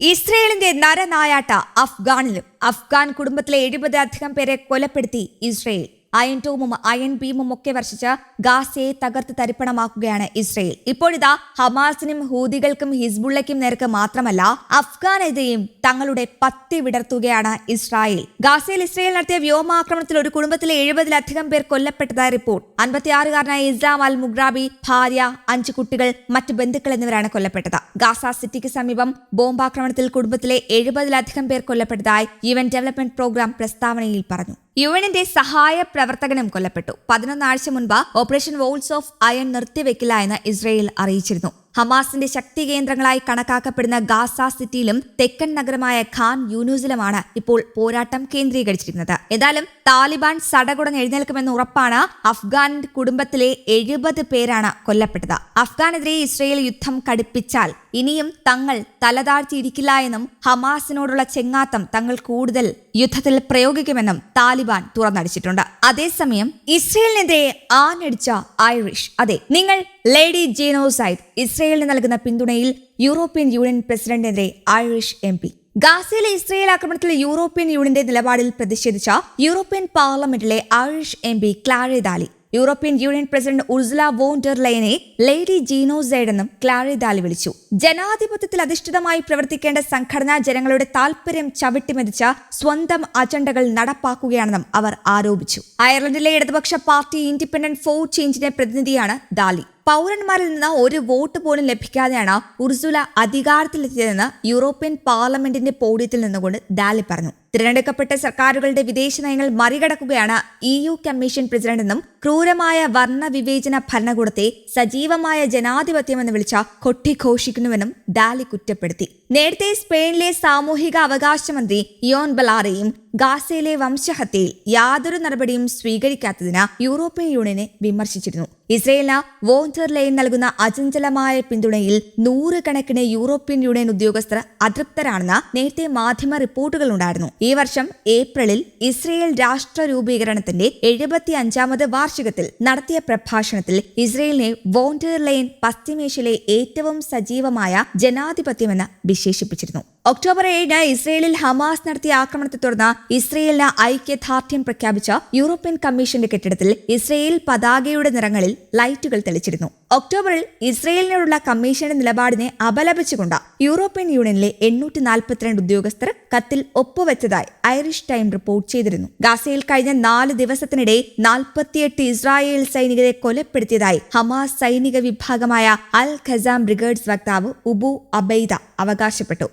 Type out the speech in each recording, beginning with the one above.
ഇസ്രയേലിന്റെ നരനായാട്ട അഫ്ഗാനിലും അഫ്ഗാൻ കുടുംബത്തിലെ എഴുപതിലധികം പേരെ കൊലപ്പെടുത്തി ഇസ്രയേൽ. അയൺ ടോമും അയൺ ബീമും ഒക്കെ വർഷിച്ച് ഗാസയെ തകർത്ത് തരിപ്പണമാക്കുകയാണ് ഇസ്രയേൽ. ഇപ്പോഴിതാ ഹമാസിനും ഹൂദികൾക്കും ഹിസ്ബുള്ളയ്ക്കും നേർക്ക് മാത്രമല്ല അഫ്ഗാനെതിരെയും തങ്ങളുടെ പത്തി വിടർത്തുകയാണ് ഇസ്രായേൽ. ഗാസയിൽ ഇസ്രയേൽ നടത്തിയ വ്യോമാക്രമണത്തിൽ ഒരു കുടുംബത്തിലെ എഴുപതിലധികം പേർ കൊല്ലപ്പെട്ടതായി റിപ്പോർട്ട്. അൻപത്തിയാറുകാരനായ ഇസ്ലാം അൽ മുഗ്രാബി ഭാര്യ അഞ്ച് കുട്ടികൾ മറ്റ് ബന്ധുക്കൾ എന്നിവരാണ് കൊല്ലപ്പെട്ടത്. ഗാസ സിറ്റിക്ക് സമീപം ബോംബാക്രമണത്തിൽ കുടുംബത്തിലെ എഴുപതിലധികം പേർ കൊല്ലപ്പെട്ടതായി യു ഡെവലപ്മെന്റ് പ്രോഗ്രാം പ്രസ്താവനയിൽ പറഞ്ഞു. യു എന്നിന്റെ സഹായ പ്രവർത്തകനും കൊല്ലപ്പെട്ടു. പതിനൊന്നാഴ്ച മുൻപ് ഓപ്പറേഷൻ വോൾസ് ഓഫ് അയൺ നിർത്തിവെക്കില്ല എന്ന് ഇസ്രയേൽ അറിയിച്ചിരുന്നു. ഹമാസിന്റെ ശക്തി കേന്ദ്രങ്ങളായി കണക്കാക്കപ്പെടുന്ന ഗാസ സിറ്റിയിലും തെക്കൻ നഗരമായ ഖാൻ യൂനൂസിലുമാണ് ഇപ്പോൾ പോരാട്ടം കേന്ദ്രീകരിച്ചിരിക്കുന്നത്. ഏതായാലും താലിബാൻ സടകുടൻ എഴുന്നേൽക്കുമെന്ന് ഉറപ്പാണ് അഫ്ഗാൻ കുടുംബത്തിലെ എഴുപത് പേരാണ് കൊല്ലപ്പെട്ടത്. അഫ്ഗാനെതിരെ ഇസ്രയേൽ യുദ്ധം കടുപ്പിച്ചാൽ ഇനിയും തങ്ങൾ തലതാഴ്ത്തിയിരിക്കില്ല എന്നും ഹമാസിനോടുള്ള ചെങ്ങാത്തം തങ്ങൾ കൂടുതൽ യുദ്ധത്തിൽ പ്രയോഗിക്കുമെന്നും താലിബാൻ തുറന്നടിച്ചിട്ടുണ്ട്. അതേസമയം ഇസ്രയേലിനെതിരെ ആനടിച്ച ഐറിഷ്. അതെ നിങ്ങൾ ലേഡി ജീനോ സൈദ് ഇസ്രയേലിന് നൽകുന്ന പിന്തുണയിൽ യൂറോപ്യൻ യൂണിയൻ പ്രസിഡന്റിനെതിരെ ഐറിഷ് എം പി ഗാസയിലെ ഇസ്രയേൽ ആക്രമണത്തിൽ യൂറോപ്യൻ യൂണിയന്റെ നിലപാടിൽ പ്രതിഷേധിച്ച യൂറോപ്യൻ പാർലമെന്റിലെ Irish M P Clare Daly European Union president Ursula von der Leyen lady genocide എന്നും ക്ലാരി ദാലി വിളിച്ചു. ജനാധിപത്യത്തിൽ അധിഷ്ഠിതമായി പ്രവർത്തിക്കേണ്ട സംഘടന ജനങ്ങളുടെ താൽപര്യം ചവിട്ടിമെതിച്ച സ്വന്തം അജണ്ടകൾ നടപ്പാക്കുകയാണെന്നും അവർ ആരോപിച്ചു. അയർലൻഡിലെ ഇടതുപക്ഷ പാർട്ടി ഇൻഡിപെൻഡന്റ് ഫോർ ചേഞ്ചിന്റെ പ്രതിനിധിയാണ് ദാലി പൗരന്മാരിൽ നിന്ന് ഒരു വോട്ട് പോലും ലഭിക്കാതെയാണ് ഉർസുല അധികാരത്തിലെത്തിയതെന്ന് യൂറോപ്യൻ പാർലമെന്റിന്റെ പോഡിയത്തിൽ നിന്നുകൊണ്ട് ഡാലി പറഞ്ഞു. തിരഞ്ഞെടുക്കപ്പെട്ട സർക്കാരുകളുടെ വിദേശ നയങ്ങൾ മറികടക്കുകയാണ് ഇ യു കമ്മീഷൻ പ്രസിഡന്റെന്നും ക്രൂരമായ വർണവിവേചന ഭരണകൂടത്തെ സജീവമായ ജനാധിപത്യമെന്ന് വിളിച്ച കൊട്ടിഘോഷിക്കുന്നുവെന്നും ഡാലി കുറ്റപ്പെടുത്തി. നേരത്തെ സ്പെയിനിലെ സാമൂഹിക അവകാശ മന്ത്രി ഇയോൺ ബലാറയും ഗാസയിലെ വംശഹത്യയിൽ യാതൊരു നടപടിയും സ്വീകരിക്കാത്തതിന് യൂറോപ്യൻ യൂണിയനെ വിമർശിച്ചിരുന്നു. ഇസ്രയേലിന് വോണ്ടർ നൽകുന്ന അചഞ്ചലമായ പിന്തുണയിൽ നൂറുകണക്കിന് യൂറോപ്യൻ യൂണിയൻ ഉദ്യോഗസ്ഥർ അതൃപ്തരാണെന്ന് നേരത്തെ മാധ്യമ റിപ്പോർട്ടുകൾ ഉണ്ടായിരുന്നു. ഈ വർഷം ഏപ്രിലിൽ ഇസ്രയേൽ രാഷ്ട്ര രൂപീകരണത്തിന്റെ എഴുപത്തി അഞ്ചാമത് വാർഷികത്തിൽ നടത്തിയ പ്രഭാഷണത്തിൽ ഇസ്രയേലിനെ വോണ്ടർ ലൈൻ പശ്ചിമേഷ്യയിലെ ഏറ്റവും സജീവമായ ജനാധിപത്യമെന്ന് വിശേഷിപ്പിച്ചിരുന്നു. ഒക്ടോബർ ഏഴിന് ഇസ്രയേലിൽ ഹമാസ് നടത്തിയ ആക്രമണത്തെ തുടർന്ന് ഇസ്രയേലിന് ഐക്യദാർഢ്യം പ്രഖ്യാപിച്ച യൂറോപ്യൻ കമ്മീഷന്റെ കെട്ടിടത്തിൽ ഇസ്രയേൽ പതാകയുടെ നിറങ്ങളിൽ ലൈറ്റുകൾ തെളിച്ചിരുന്നു. ഒക്ടോബറിൽ ഇസ്രയേലിനോടുള്ള കമ്മീഷന്റെ നിലപാടിനെ അപലപിച്ചുകൊണ്ട് യൂറോപ്യൻ യൂണിയനിലെ എണ്ണൂറ്റി നാൽപ്പത്തിരണ്ട് ഉദ്യോഗസ്ഥർ കത്തിൽ ഒപ്പുവെച്ചതായി ഐറിഷ് ടൈം റിപ്പോർട്ട് ചെയ്തിരുന്നു. ഗാസയിൽ കഴിഞ്ഞ നാല് ദിവസത്തിനിടെ നാൽപ്പത്തിയെട്ട് ഇസ്രായേൽ സൈനികരെ കൊലപ്പെടുത്തിയതായി ഹമാസ് സൈനിക വിഭാഗമായ അൽ ഖസാം ബ്രിഗേഡ്സ് വക്താവ് ഉബു അബൈദ അവകാശപ്പെട്ടു.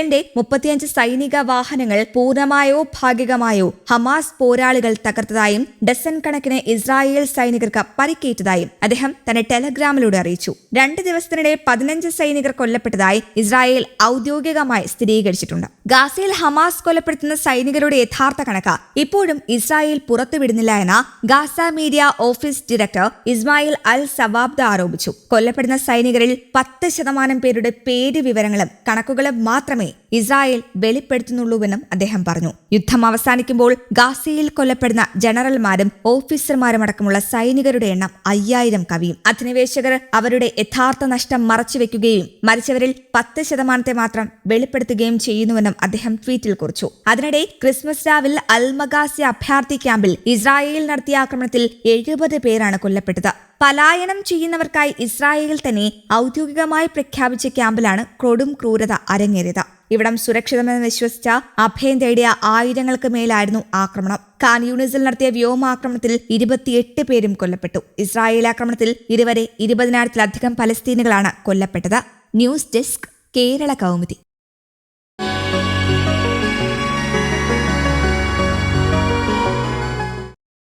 ഇസ്രയേലിന്റെ മുപ്പത്തിയഞ്ച് സൈനിക വാഹനങ്ങൾ പൂർണമായോ ഭാഗികമായോ ഹമാസ് പോരാളികൾ തകർത്തതായും ഡസൻ കണക്കിന് ഇസ്രായേൽ സൈനികർക്ക് പരിക്കേറ്റതായും അദ്ദേഹം തന്റെ ടെലഗ്രാമിലൂടെ അറിയിച്ചു. രണ്ട് ദിവസത്തിനിടെ പതിനഞ്ച് സൈനികർ കൊല്ലപ്പെട്ടതായി ഇസ്രായേൽ ഔദ്യോഗികമായി സ്ഥിരീകരിച്ചിട്ടുണ്ട്. ഗാസയിൽ ഹമാസ് കൊലപ്പെടുത്തുന്ന സൈനികരുടെ യഥാർത്ഥ കണക്ക് ഇപ്പോഴും ഇസ്രായേൽ പുറത്തുവിടുന്നില്ല എന്ന Gaza media office director Ismail al സവാബ്ദ ആരോപിച്ചു. കൊല്ലപ്പെടുന്ന സൈനികരിൽ പത്ത് ശതമാനം പേരുടെ പേര് വിവരങ്ങളും കണക്കുകളും മാത്രമേ ഇസ്രായേൽ വെളിപ്പെടുത്തുന്നുള്ളൂവെന്നും അദ്ദേഹം പറഞ്ഞു. യുദ്ധം അവസാനിക്കുമ്പോൾ ഗാസയിൽ കൊല്ലപ്പെടുന്ന ജനറൽമാരും ഓഫീസർമാരും അടക്കമുള്ള സൈനികരുടെ എണ്ണം അയ്യായിരം കവിയും. അധിനിവേശകർ അവരുടെ യഥാർത്ഥ നഷ്ടം മറച്ചുവെക്കുകയും മരിച്ചവരിൽ പത്ത് ശതമാനത്തെ മാത്രം വെളിപ്പെടുത്തുകയും ചെയ്യുന്നുവെന്നും അദ്ദേഹം ട്വീറ്റിൽ കുറിച്ചു. അതിനിടെ ക്രിസ്മസ് രാവിൽ അൽമഗാസി അഭയാർത്ഥി ക്യാമ്പിൽ ഇസ്രായേൽ നടത്തിയ ആക്രമണത്തിൽ എഴുപത് പേരാണ് കൊല്ലപ്പെട്ടത്. പലായനം ചെയ്യുന്നവർക്കായി ഇസ്രായേലിൽ തന്നെ ഔദ്യോഗികമായി പ്രഖ്യാപിച്ച ക്യാമ്പിലാണ് കൊടും ക്രൂരത അരങ്ങേറിയത്. ഇവിടം സുരക്ഷിതമെന്ന് വിശ്വസിച്ച അഭയം തേടിയ ആയിരങ്ങൾക്ക് മേലായിരുന്നു ആക്രമണം. ഖാൻ യൂണിസിൽ നടത്തിയ വ്യോമാക്രമണത്തിൽ ഇരുപത്തിയെട്ട് പേരും കൊല്ലപ്പെട്ടു. ഇസ്രായേൽ ആക്രമണത്തിൽ ഇതുവരെ ഇരുപതിനായിരത്തിലധികം പലസ്തീനുകളാണ് കൊല്ലപ്പെട്ടത്. News desk Kerala Kaumudi.